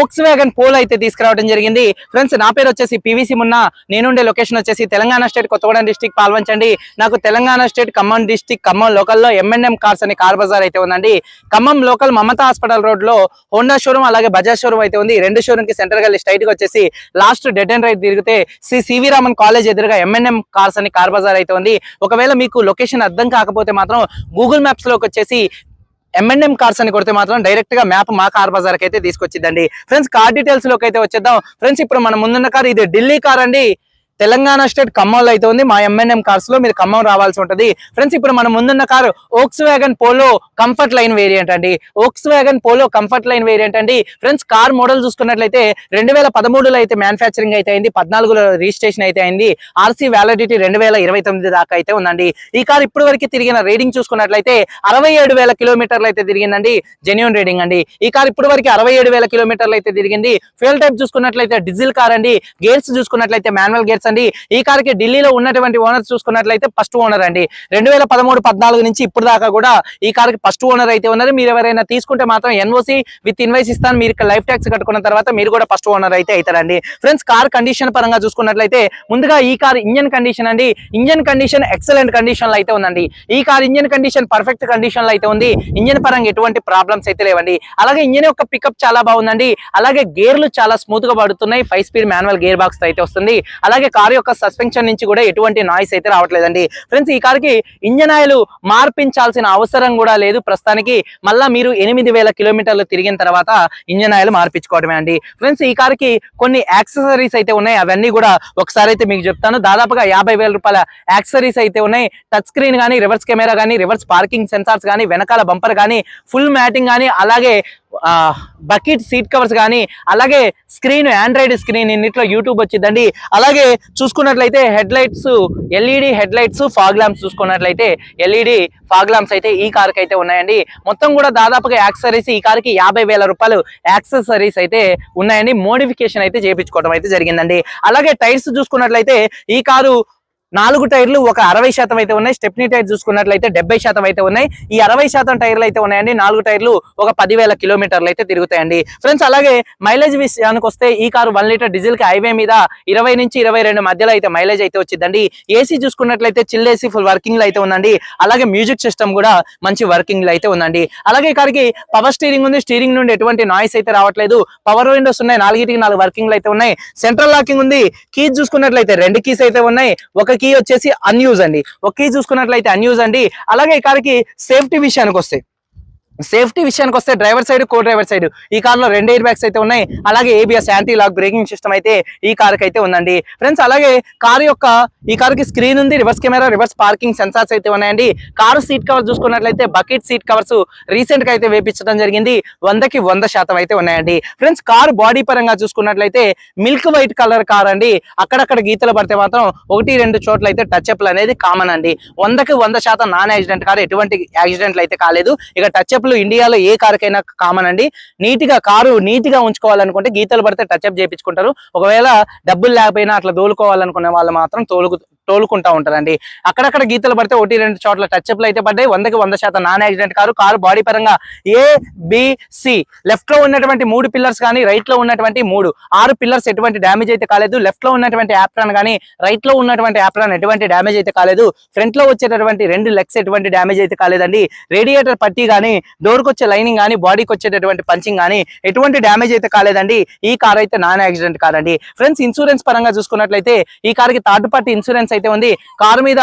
ఓక్స్ wagon pole అయితే తీసుకురావడం జరిగింది. ఫ్రెండ్స్ నా పేరు వచ్చేసి పీవీసీ మున్న నేనుండే లొకేషన్ వచ్చేసి తెలంగాణ స్టేట్ కొత్తగూడెం డిస్టిక్ పాల్వంచండి నాకు తెలంగాణ స్టేట్ ఖమ్మం డిస్టిక్ ఖమ్మం లోకల్లో ఎంఎన్ఎం కార్స్ అనే కార్ బజార్ అయితే ఉందండి. ఖమ్మం లోకల్ మమతా హాస్పిటల్ రోడ్లో హోండా షోరూమ్ అలాగే బజాజ్ షోరూమ్ అయితే ఉంది. రెండు షోరూమ్కి సెంటర్గా స్ట్రైట్గా వచ్చేసి లాస్ట్ డెడ్ అండ్ రైట్ తిరిగితే Sri C V Raman college ఎదురుగా ఎంఎన్ఎం కార్స్ అని కార్ బజార్ అయితే ఉంది. ఒకవేళ మీకు లొకేషన్ అర్థం కాకపోతే మాత్రం గూగుల్ మ్యాప్స్లోకి వచ్చేసి ఎంఎన్ఎం కార్స్ అని కొడితే మాత్రం డైరెక్ట్గా మ్యాప్ మా కార్ బజార్ అయితే తీసుకొచ్చిందండి ఫ్రెండ్స్ కార్ డీటెయిల్స్లోకి అయితే వచ్చేద్దాం. ఫ్రెండ్స్ ఇప్పుడు మన ముందున్న కార్ ఇది ఢిల్లీ కార్ అండి. తెలంగాణ స్టేట్ ఖమ్మంలో అయితే ఉంది. మా ఎంఎన్ఎం కార్స్లో మీరు ఖమ్మం రావాల్సి ఉంటుంది. ఫ్రెండ్స్ ఇప్పుడు మన ముందున్న car Volkswagen Polo comfort line variant అండి. Volkswagen Polo comfort line variant అండి. ఫ్రెండ్స్ కార్ మోడల్ చూసుకున్నట్లయితే రెండు వేల పదమూడులో అయితే మ్యానుఫ్యాక్చరింగ్ అయితే అయింది. పద్నాలుగులో రిజిస్ట్రేషన్ అయితే అయింది. ఆర్సీ వ్యాలిడిటీ రెండు వేల ఇరవై తొమ్మిది దాకా అయితే ఉందండి. ఈ కార్ ఇప్పటి వరకు తిరిగిన రీడింగ్ చూసుకున్నట్లయితే అరవై ఏడు వేల కిలోమీటర్లు అయితే తిరిగిందండి. జెన్యున్ రీడింగ్ అండి. ఈ కార్ ఇప్పటి వరకు అరవై ఏడు వేల కిలోమీటర్లు అయితే తిరిగింది. ఫ్యూల్ టైప్ చూసుకున్నట్లయితే డీజిల్ కార్ అండి. గేర్స్ చూసుకున్నట్లయితే మాన్యువల్ గేర్స్ అండి. ఈ కార్కి ఢిల్లీలో ఉన్నటువంటి ఓనర్ చూసుకున్నట్లయితే ఫస్ట్ ఓనర్ అండి. రెండు వేల పదమూడు పద్నాలుగు నుంచి ఇప్పుడు దాకా కూడా ఈ కార్కి ఫస్ట్ ఓనర్ అయితే ఉన్నారు. మీరు ఎవరైనా తీసుకుంటే మాత్రం ఎన్ఓసి విత్ ఇన్వైస్ ఇస్తాను. మీరు లైఫ్ ట్యాక్స్ కట్టుకున్న తర్వాత మీరు కూడా ఫస్ట్ ఓనర్ అయితే అవుతారండి. ఫ్రెండ్స్ కార్ కండిషన్ పరంగా చూసుకున్నట్లయితే ముందుగా ఈ కార్ ఇంజన్ కండిషన్ అండి. ఇంజన్ కండిషన్ ఎక్సలెంట్ కండిషన్లో అయితే ఉందండి. ఈ కార్ ఇంజన్ కండిషన్ పర్ఫెక్ట్ కండిషన్లో అయితే ఉంది. ఇంజన్ పరంగా ఎటువంటి ప్రాబ్లమ్స్ అయితే లేవండి. అలాగే ఇంజన్ యొక్క పికప్ చాలా బాగుందండి. అలాగే గేర్లు చాలా స్మూత్గా పడుతున్నాయి. Five speed manual gear box అయితే వస్తుంది. అలాగే కార్ యొక్క సస్పెన్షన్ నుంచి కూడా ఎటువంటి నాయిస్ అయితే రావట్లేదండి. ఫ్రెండ్స్ ఈ కారుకి ఇంజన్ ఆయిల్ మార్పించాల్సిన అవసరం కూడా లేదు. ప్రస్తుతానికి మళ్ళా మీరు ఎనిమిది వేల కిలోమీటర్లు తిరిగిన తర్వాత ఇంజన్ ఆయిల్ మార్పించుకోవడమే అండి. ఫ్రెండ్స్ ఈ కారుకి కొన్ని యాక్సెసరీస్ అయితే ఉన్నాయి. అవన్నీ కూడా ఒకసారి అయితే మీకు చెప్తాను. దాదాపుగా యాభై రూపాయల యాక్సెసరీస్ అయితే ఉన్నాయి. టచ్ స్క్రీన్ కానీ రివర్స్ కెమెరా కానీ రివర్స్ పార్కింగ్ సెన్సార్స్ కానీ వెనకాల బంపర్ కానీ ఫుల్ మ్యాటింగ్ కానీ అలాగే బకెట్ సీట్ కవర్స్ కానీ అలాగే స్క్రీన్ ఆండ్రాయిడ్ స్క్రీన్ ఇన్నిట్లో యూట్యూబ్ వచ్చిందండి. అలాగే చూసుకున్నట్లయితే head lights LED head lights fog lamps చూసుకున్నట్లయితే ఎల్ఈడి ఫాగ్ ల్యాంప్స్ అయితే ఈ కార్కి అయితే ఉన్నాయండి. మొత్తం కూడా దాదాపుగా యాక్సరీస్ ఈ కార్కి యాభై వేల రూపాయలు యాక్సెసరీస్ అయితే ఉన్నాయండి. మోడిఫికేషన్ అయితే చేయించుకోవడం అయితే జరిగిందండి. అలాగే టైర్స్ చూసుకున్నట్లయితే ఈ కారు నాలుగు టైర్లు ఒక అరవై శాతం అయితే ఉన్నాయి. స్టెప్నీ టైర్ చూసుకున్నట్లయితే డెబ్బై శాతం అయితే ఉన్నాయి. ఈ అరవై శాతం టైర్లు అయితే ఉన్నాయండి. నాలుగు టైర్లు ఒక పదివేల కిలోమీటర్లు అయితే తిరుగుతాయండి. ఫ్రెండ్స్ అలాగే మైలేజ్ విషయానికి వస్తే ఈ కారు వన్ లీటర్ డీజిల్కి హైవే మీద ఇరవై నుంచి ఇరవై రెండు మధ్యలో అయితే మైలేజ్ అయితే వచ్చిందండి. ఏసీ చూసుకున్నట్లయితే చిల్ ఏసీ ఫుల్ వర్కింగ్లో అయితే ఉందండి. అలాగే మ్యూజిక్ సిస్టమ్ కూడా మంచి వర్కింగ్లో అయితే ఉందండి. అలాగే ఇక్కడికి పవర్ స్టీరింగ్ ఉంది. స్టీరింగ్ నుండి ఎటువంటి నాయిస్ అయితే రావట్లేదు. పవర్ విండోస్ ఉన్నాయి. నాలుగిటికి నాలుగు వర్కింగ్లో అయితే ఉన్నాయి. సెంట్రల్ లాకింగ్ ఉంది. కీస్ చూసుకున్నట్లయితే రెండు కీస్ అయితే ఉన్నాయి. ఒక కీ వచ్చేసి అన్యూజ్ అండి. ఒక కీ చూసుకున్నట్లయితే అన్యూజ్ అండి. అలాగే ఈ కార్కి సేఫ్టీ విషయానికి వస్తే సేఫ్టీ విషయానికి వస్తే driver side co driver side. ఈ కార్లో రెండు ఎయిర్ బ్యాగ్స్ అయితే ఉన్నాయి. అలాగే ABS anti lock braking system అయితే ఈ కార్కి అయితే ఉందండి. ఫ్రెండ్స్ అలాగే కార్ యొక్క ఈ కార్కి స్క్రీన్ ఉంది reverse camera reverse parking sensors అయితే ఉన్నాయండి. కారు సీట్ కవర్ చూసుకున్నట్లయితే బకెట్ సీట్ కవర్స్ రీసెంట్గా అయితే వేపించడం జరిగింది. వందకి వంద శాతం అయితే ఉన్నాయండి. ఫ్రెండ్స్ కార్ బాడీ పరంగా చూసుకున్నట్లయితే మిల్క్ వైట్ కలర్ కార్ అండి. అక్కడక్కడ గీతలు పడితే మాత్రం ఒకటి రెండు చోట్ల అయితే టచ్ అప్లు అనేది కామన్ అండి. వందకి వంద శాతం నాన్ యాక్సిడెంట్ కార్ ఎటువంటి యాక్సిడెంట్లు అయితే కాలేదు. ఇక టచ్ అప్లు ఇండియాలో ఏ కారుకైనా కామన్ అండి. నీట్గా కారు నీట్గా ఉంచుకోవాలనుకుంటే గీతలు పడితే టచ్ అప్ చేయించుకుంటారు. ఒకవేళ డబ్బులు లేకపోయినా అట్లా తోలుకోవాలనుకునే వాళ్ళు మాత్రం తోలుకు తోలుకుంటా ఉంటారండి. అక్కడక్కడ గీతలు పడితే ఒకటి రెండు చోట్ల టచ్ అప్లు అయితే పడ్డాయి. వందకి వంద శాతం non accident car car body పరంగా ఏ బిసి లెఫ్ట్లో ఉన్నటువంటి మూడు పిల్లర్స్ కానీ రైట్లో ఉన్నటువంటి మూడు. ఆరు పిల్లర్స్ ఎటువంటి డ్యామేజ్ అయితే కాలేదు. లెఫ్ట్లో ఉన్నటువంటి యాప్రాన్ కానీ రైట్లో ఉన్నటువంటి యాప్రాన్ ఎటువంటి డ్యామేజ్ అయితే కాలేదు. ఫ్రంట్లో వచ్చేటటువంటి రెండు లెగ్స్ ఎటువంటి డ్యామేజ్ అయితే కాలేదండి. రేడియేటర్ పట్టీ కానీ డోర్కి వచ్చే లైనింగ్ కానీ బాడీకి వచ్చేటటువంటి పంచింగ్ కానీ ఎటువంటి డ్యామేజ్ అయితే కాలేదండి. ఈ కార్ అయితే నాన్ యాక్సిడెంట్ కాదండి ఫ్రెండ్స్ ఇన్సూరెన్స్ పరంగా చూసుకున్నట్లయితే ఈ కార్కి థర్డ్ పార్టీ ఇన్సూరెన్స్ అయితే ఉంది. కారు మీద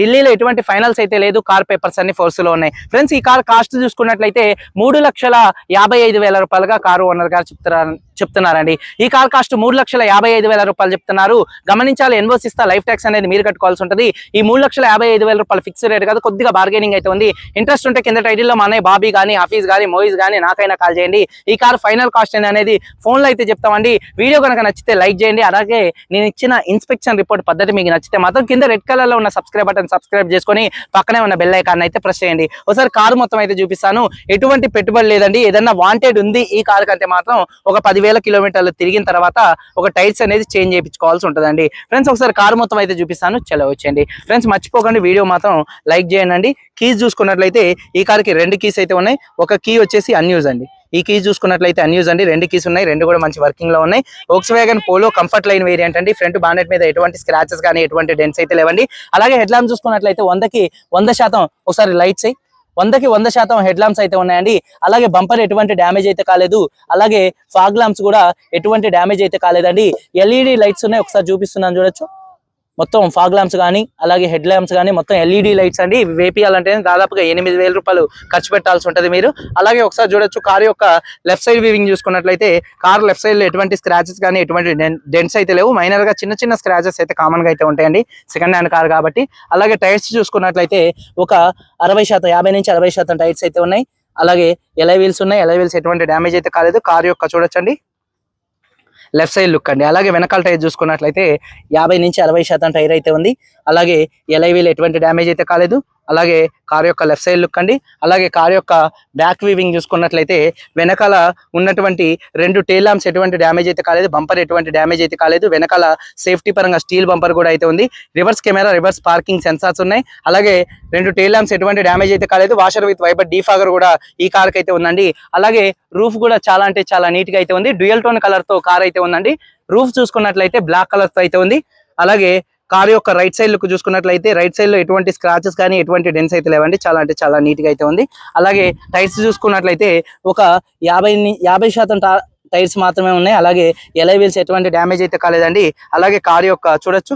ఢిల్లీలో ఎటువంటి ఫైనల్స్ అయితే లేదు. కార్ పేపర్స్ అన్ని ఫోర్స్లో ఉన్నాయి. ఫ్రెండ్స్ ఈ కార్ కాస్ట్ చూసుకున్నట్లయితే మూడు లక్షల యాభై ఐదు వేల రూపాయలుగా కారు ఓనర్ గారు చెప్తున్నారు చెప్తున్నారండి. ఈ కార్ కాస్ట్ మూడు లక్షల యాభై ఐదు వేల రూపాయలు చెప్తున్నారు. గమనించాలి ఎన్వోస్ ఇస్తా లైఫ్ ట్యాక్స్ అనేది మీరు కట్టుకోవాల్సి ఉంటుంది. ఈ మూడు లక్షల యాభై ఐదు వేల రూపాయలు ఫిక్స్ రేట్ కాదు కొద్దిగా బార్గెనింగ్ అయితే ఉంది. ఇంట్రెస్ట్ ఉంటే కింద టైటిల్లో మా అన్నయ్య బాబీ కానీ ఆఫీస్ కానీ మోయిస్ కానీ నాకైనా కాల్ చేయండి. ఈ కార్ ఫైనల్ కాస్ట్ అనేది ఫోన్లో అయితే చెప్తామండి. వీడియో కనుక నచ్చితే లైక్ చేయండి. అలాగే నేను ఇచ్చిన ఇన్స్పెక్షన్ రిపోర్ట్ పద్ధతి మీకు నచ్చితే మాత్రం కింద రెడ్ కలర్లో ఉన్న సబ్స్క్రైబ్ బటన్ బటన్ సబ్స్క్రైబ్ చేసుకొని పక్కనే ఉన్న బెల్ ఐకాన్ అయితే ప్రెస్ చేయండి. ఒకసారి కారు మొత్తం అయితే చూపిస్తాను. ఎటువంటి పెట్టుబడి లేదండి. ఏదన్నా వాంటెడ్ ఉంది ఈ కారు కంటే మాత్రం ఒక పదివేల కిలోమీటర్లు తిరిగిన తర్వాత ఒక టైర్స్ అనేది చేంజ్ చేయించుకోవాల్సి ఉంటుందండి. ఫ్రెండ్స్ ఒకసారి కారు మొత్తం అయితే చూపిస్తాను. చలో వచ్చేయండి. ఫ్రెండ్స్ మర్చిపోకండి వీడియో మాత్రం లైక్ చేయండి. కీస్ చూసుకున్నట్లయితే ఈ కార్కి రెండు కీస్ అయితే ఉన్నాయి. ఒక కీ వచ్చేసి అన్యూజ్ అండి. ఈ కీస్ చూసుకున్నట్లయితే అన్యూజ్ అండి. రెండు కీస్ ఉన్నాయి రెండు కూడా మంచి వర్కింగ్లో ఉన్నాయి. Volkswagen Polo comfort line variant అండి. ఫ్రంట్ బానెట్ మీద ఎటువంటి స్క్రాచెస్ కానీ ఎటువంటి డెన్స్ అయితే లేవండి. అలాగే హెడ్ ల్యాంప్ చూసుకున్నట్లయితే వందకి వంద శాతం ఒకసారి లైట్స్ వందకి వంద శాతం హెడ్ ల్యాంప్స్ అయితే ఉన్నాయండి. అలాగే బంపర్ ఎటువంటి డ్యామేజ్ అయితే కాలేదు. అలాగే ఫాగ్ ల్యాంప్స్ కూడా ఎటువంటి డ్యామేజ్ అయితే కాలేదండి. ఎల్ఈడి లైట్స్ ఉన్నాయి ఒకసారి చూపిస్తున్నాను చూడొచ్చు. మొత్తం ఫాగ్ ల్యాంప్స్ కానీ అలాగే హెడ్ ల్యాంప్స్ కానీ మొత్తం ఎల్ఈడి లైట్స్ అండి. ఇవి వేపియాలంటే దాదాపుగా ఎనిమిది వేల రూపాయలు ఖర్చు పెట్టాల్సి ఉంటుంది మీరు. అలాగే ఒకసారి చూడొచ్చు కార్ యొక్క లెఫ్ట్ సైడ్ వీవింగ్ చూసుకున్నట్లయితే కార్ లెఫ్ట్ సైడ్లో ఎటువంటి స్క్రాచెస్ కానీ ఎటువంటి డెంట్స్ అయితే లేవు. మైనర్గా చిన్న చిన్న స్క్రాచెస్ అయితే కామన్గా అయితే ఉంటాయండి సెకండ్ హ్యాండ్ కార్ కాబట్టి. అలాగే టైర్స్ చూసుకున్నట్లయితే ఒక అరవై శాతం యాభై నుంచి అరవై శాతం టైర్స్ అయితే ఉన్నాయి. అలాగే ఎలై వీల్స్ ఉన్నాయి. ఎలై వీల్స్ ఎటువంటి డ్యామేజ్ అయితే కాలేదు. కార్ యొక్క చూడొచ్చండి. లెఫ్ట్ సైడ్ లుక్ అండి. అలాగే వెనకాల టైర్ చూసుకున్నట్లయితే యాభై నుంచి అరవై శాతం టైర్ అయితే ఉంది. అలాగే ఎలైవీలు ఎటువంటి డ్యామేజ్ అయితే కాలేదు. అలాగే కార్ యొక్క లెఫ్ట్ సైడ్ లుక్ అండి. అలాగే కార్ యొక్క బ్యాక్ వీవింగ్ చూసుకున్నట్లయితే వెనకాల ఉన్నటువంటి రెండు టైల్ ల్యాంప్స్ ఎటువంటి డ్యామేజ్ అయితే కాలేదు. బంపర్ ఎటువంటి డ్యామేజ్ అయితే కాలేదు. వెనకాల సేఫ్టీ పరంగా స్టీల్ బంపర్ కూడా అయితే ఉంది. Reverse camera reverse parking sensors ఉన్నాయి. అలాగే రెండు టేల్ ల్యాంప్స్ ఎటువంటి డ్యామేజ్ అయితే కాలేదు. వాషర్ విత్ వైబర్ డీఫాగర్ కూడా ఈ కార్కి అయితే ఉందండి. అలాగే రూఫ్ కూడా చాలా అంటే చాలా నీట్గా అయితే ఉంది. డ్యూయల్ టోన్ కలర్తో కార్ అయితే ఉందండి. రూఫ్ చూసుకున్నట్లయితే బ్లాక్ కలర్తో అయితే ఉంది. అలాగే కార్ యొక్క రైట్ సైడ్ లుక్ చూసుకున్నట్లయితే రైట్ సైడ్లో ఎటువంటి స్క్రాచెస్ కానీ ఎటువంటి డెన్స్ అయితే లేవండి. చాలా అంటే చాలా నీట్గా అయితే ఉంది. అలాగే టైర్స్ చూసుకున్నట్లయితే ఒక యాభై యాభై శాతం టైర్స్ మాత్రమే ఉన్నాయి. అలాగే ఎలై వీల్స్ ఎటువంటి డ్యామేజ్ అయితే కాలేదండి. అలాగే కార్ యొక్క చూడొచ్చు.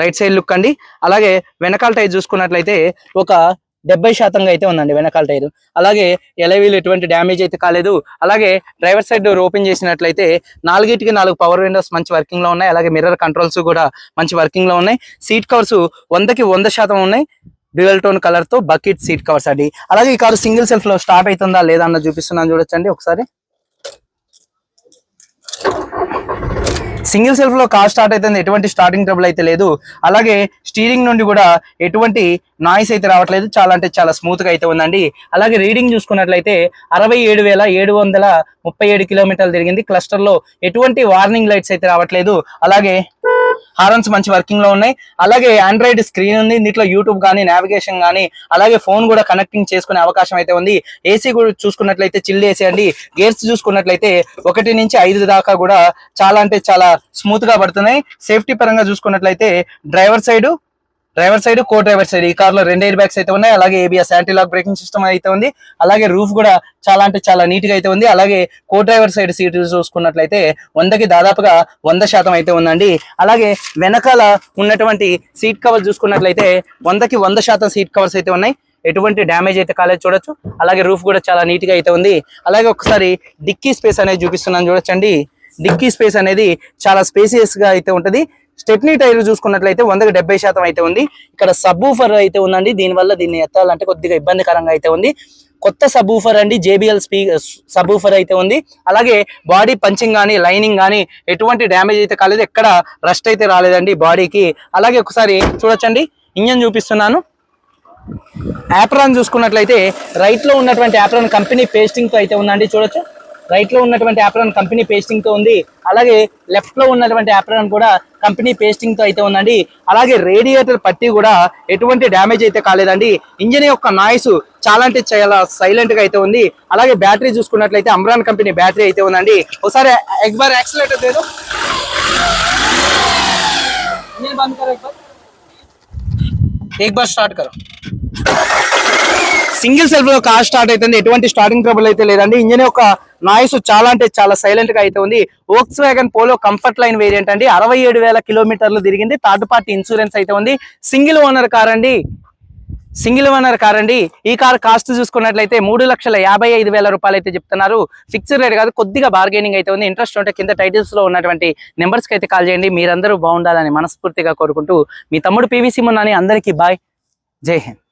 రైట్ సైడ్ లుక్ అండి. అలాగే వెనకాల టైర్ చూసుకున్నట్లయితే ఒక డెబ్బై శాతంగా అయితే ఉందండి వెనకాల టైర్. అలాగే ఎలవీలు ఎటువంటి డ్యామేజ్ అయితే కాలేదు. అలాగే డ్రైవర్ సైడ్ డోర్ ఓపెన్ చేసినట్లయితే నాలుగిటికి నాలుగు పవర్ విండోస్ మంచి వర్కింగ్లో ఉన్నాయి. అలాగే మిర్రర్ కంట్రోల్స్ కూడా మంచి వర్కింగ్లో ఉన్నాయి. సీట్ కవర్స్ వందకి వంద శాతం ఉన్నాయి. డ్యూయల్ టోన్ కలర్తో బకెట్ సీట్ కవర్స్ అండి. అలాగే ఈ కారు సింగిల్ సెల్ఫ్లో స్టార్ట్ అవుతుందా లేదా అన్న చూపిస్తున్నాను చూడొచ్చండి ఒకసారి. సింగిల్ సెల్ఫ్లో కార్ స్టార్ట్ అయితే ఎటువంటి స్టార్టింగ్ ట్రబుల్ అయితే లేదు. అలాగే స్టీరింగ్ నుండి కూడా ఎటువంటి నాయిస్ అయితే రావట్లేదు. చాలా అంటే చాలా స్మూత్గా అయితే ఉందండి. అలాగే రీడింగ్ చూసుకున్నట్లయితే అరవై ఏడు వేల ఏడు వందల ముప్పై ఏడు కిలోమీటర్లు తిరిగింది. క్లస్టర్లో ఎటువంటి వార్నింగ్ లైట్స్ అయితే రావట్లేదు. అలాగే హారన్స్ మంచి వర్కింగ్లో ఉన్నాయి. అలాగే ఆండ్రాయిడ్ స్క్రీన్ ఉంది. దీంట్లో యూట్యూబ్ కానీ నావిగేషన్ కానీ అలాగే ఫోన్ కూడా కనెక్టింగ్ చేసుకునే అవకాశం అయితే ఉంది. ఏసీ కూడా చూసుకున్నట్లయితే చిల్డ్ ఏసీ అండి. గేర్స్ చూసుకున్నట్లయితే ఒకటి నుంచి ఐదు దాకా కూడా చాలా అంటే చాలా స్మూత్గా పడుతున్నాయి. సేఫ్టీ పరంగా చూసుకున్నట్లయితే driver side driver side co driver side. ఈ కార్లో రెండు ఎయిర్ బ్యాగ్స్ అయితే ఉన్నాయి. అలాగే ABS anti lock braking system అయితే ఉంది. అలాగే రూఫ్ కూడా చాలా అంటే చాలా నీట్గా అయితే ఉంది. అలాగే కో డ్రైవర్ సైడ్ సీట్ చూసుకున్నట్లయితే వందకి దాదాపుగా వంద శాతం అయితే ఉందండి. అలాగే వెనకాల ఉన్నటువంటి సీట్ కవర్ చూసుకున్నట్లయితే వందకి వంద శాతం సీట్ కవర్స్ అయితే ఉన్నాయి. ఎటువంటి డ్యామేజ్ అయితే కాలేదు చూడొచ్చు. అలాగే రూఫ్ కూడా చాలా నీట్గా అయితే ఉంది. అలాగే ఒకసారి డిక్కీ స్పేస్ అనేది చూపిస్తున్నాను చూడొచ్చండి. డిక్కీ స్పేస్ అనేది చాలా స్పేసియస్గా అయితే ఉంటది. స్టెప్నీ టైర్ చూసుకున్నట్లయితే వందకు డెబ్బై శాతం అయితే ఉంది. ఇక్కడ సబ్బూఫర్ అయితే ఉందండి. దీనివల్ల దీన్ని ఎత్తాలంటే కొద్దిగా ఇబ్బందికరంగా అయితే ఉంది. కొత్త సబ్బూఫర్ అండి. జేబిఎల్ స్పీ సబ్బూఫర్ అయితే ఉంది. అలాగే బాడీ పంచింగ్ కానీ లైనింగ్ కానీ ఎటువంటి డ్యామేజ్ అయితే కాలేదు. ఎక్కడ రస్ట్ అయితే రాలేదండి బాడీకి. అలాగే ఒకసారి చూడొచ్చండి. ఇంజన్ చూపిస్తున్నాను. యాప్రాన్ చూసుకున్నట్లయితే రైట్లో ఉన్నటువంటి యాప్రాన్ కంపెనీ పేస్టింగ్తో అయితే ఉందండి. చూడొచ్చు. రైట్ లో ఉన్నటువంటి యాప్రాన్ కంపెనీ పేస్టింగ్ తో ఉంది అలాగే లెఫ్ట్ లో ఉన్నటువంటి యాప్రాన్ కూడా కంపెనీ పేస్టింగ్ తో అయితే ఉందండి అలాగే రేడియేటర్ పట్టి కూడా ఎటువంటి డ్యామేజ్ అయితే కాలేదండి ఇంజిన్ యొక్క నాయిస్ చాలా అంటే చాలా సైలెంట్ గా అయితే ఉంది అలాగే బ్యాటరీ చూసుకున్నట్లయితే అమ్రాన్ కంపెనీ బ్యాటరీ అయితే ఉందండి ఒకసారి ఎక్ బార్ యాక్సిలేటర్ దేదో ఇంజిన్ బంద్ కరో ఎక్ బార్ एक बार स्टार्ट करो సింగిల్ సెల్ఫ్లో కార్ స్టార్ట్ అవుతుంది ఎటువంటి స్టార్టింగ్ ట్రబుల్ అయితే లేదండి. ఇంజన్ యొక్క నాయిస్ చాలా అంటే చాలా సైలెంట్గా అయితే ఉంది. Volkswagen Polo comfort line variant అండి. అరవై ఏడు వేల కిలోమీటర్లు తిరిగింది. థర్డ్ పార్టీ ఇన్సూరెన్స్ అయితే ఉంది. సింగిల్ ఓనర్ కార్ అండి. సింగిల్ ఓనర్ కార్ అండి. ఈ కార్ కాస్ట్ చూసుకున్నట్లయితే మూడు లక్షల యాభై ఐదు వేల రూపాయలు అయితే చెప్తున్నారు. ఫిక్స్డ్ రేట్ కాదు కొద్దిగా బార్గెనింగ్ అయితే ఉంది. ఇంట్రెస్ట్ ఉంటే కింద టైటిల్స్లో ఉన్నటువంటి నెంబర్స్కి అయితే కాల్ చేయండి. మీరందరూ బాగుండాలని మనస్ఫూర్తిగా కోరుకుంటూ మీ తమ్ముడు పీవీసీ మున్నాని అందరికీ బాయ్ జై హింద్.